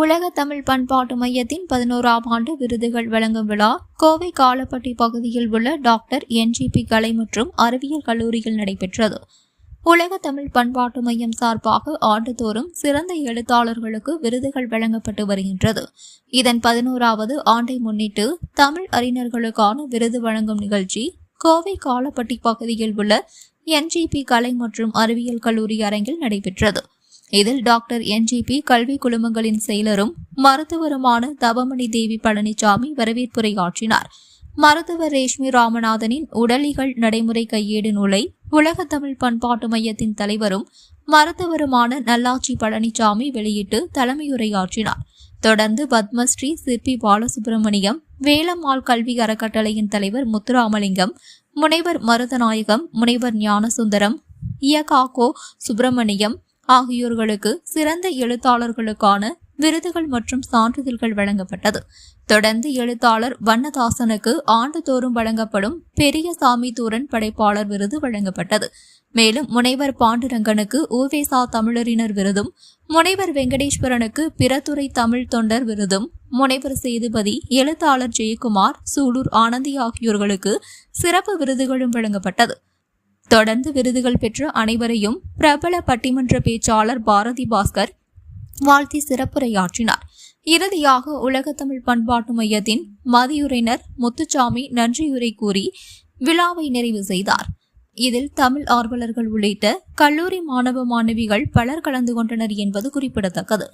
உலக தமிழ் பண்பாட்டு மையத்தின் பதினோராம் ஆண்டு விருதுகள் வழங்கும் விழா கோவை காலப்பட்டி பகுதியில் உள்ள டாக்டர் என்ஜிபி கலை மற்றும் அறிவியல் கல்லூரியில் நடைபெற்றது. உலக தமிழ் பண்பாட்டு மையம் சார்பாக ஆண்டுதோறும் சிறந்த எழுத்தாளர்களுக்கு விருதுகள் வழங்கப்பட்டு வருகின்றது. இதன் பதினோராவது ஆண்டை முன்னிட்டு தமிழ் அறிஞர்களுக்கான விருது வழங்கும் நிகழ்ச்சி கோவை காலப்பட்டி பகுதியில் உள்ள என்ஜிபி கலை மற்றும் அறிவியல் கல்லூரி அரங்கில் நடைபெற்றது. இதில் டாக்டர் என்ஜிபி கல்வி குழுமங்களின் செயலரும் மருத்துவருமான தவமணி தேவி பழனிசாமி வரவேற்புரையாற்றினார் மருத்துவர் ரேஷ்மி ராமநாதனின் உடலிகள் நடைமுறை கையேடு நூலை உலக தமிழ் பண்பாட்டு மையத்தின் தலைவரும் மருத்துவருமான நல்லாட்சி பழனிசாமி வெளியிட்டு தலைமையுரையாற்றினார் தொடர்ந்து பத்மஸ்ரீ சிற்பி பாலசுப்பிரமணியம் வேலம்மாள் கல்வி அறக்கட்டளையின் தலைவர் முத்துராமலிங்கம் முனைவர் மருதநாயகம் முனைவர் ஞானசுந்தரம் இயகாகோ சுப்பிரமணியம் ஆகியோர்களுக்கு சிறந்த எழுத்தாளர்களுக்கான விருதுகள் மற்றும் சான்றிதழ்கள் வழங்கப்பட்டது. தொடர்ந்து எழுத்தாளர் வண்ணதாசனுக்கு ஆண்டுதோறும் வழங்கப்படும் பெரிய சாமி தூரன் படைப்பாளர் விருது வழங்கப்பட்டது. மேலும் முனைவர் பாண்டுரங்கனுக்கு ஊவேசா தமிழறிஞர் விருதும் முனைவர் வெங்கடேஸ்வரனுக்கு பிறத்துறை தமிழ் தொண்டர் விருதும் முனைவர் சேதுபதி எழுத்தாளர் ஜெயக்குமார் சூலூர் ஆனந்தி ஆகியோர்களுக்கு சிறப்பு விருதுகளும் வழங்கப்பட்டது. தொடர்ந்து விருதுகள் பெற்ற அனைவரையும் பிரபல பட்டிமன்ற பேச்சாளர் பாரதி பாஸ்கர் வாழ்த்தி சிறப்புரையாற்றினார். இறுதியாக உலகத்தமிழ் பண்பாட்டு மையத்தின் மதியுரையினர் முத்துச்சாமி நன்றியுரை கூறி விழாவை நிறைவு செய்தார். இதில் தமிழ் ஆர்வலர்கள் உள்ளிட்ட கல்லூரி மாணவ மாணவிகள் பலர் கலந்து கொண்டனர் என்பது குறிப்பிடத்தக்கது.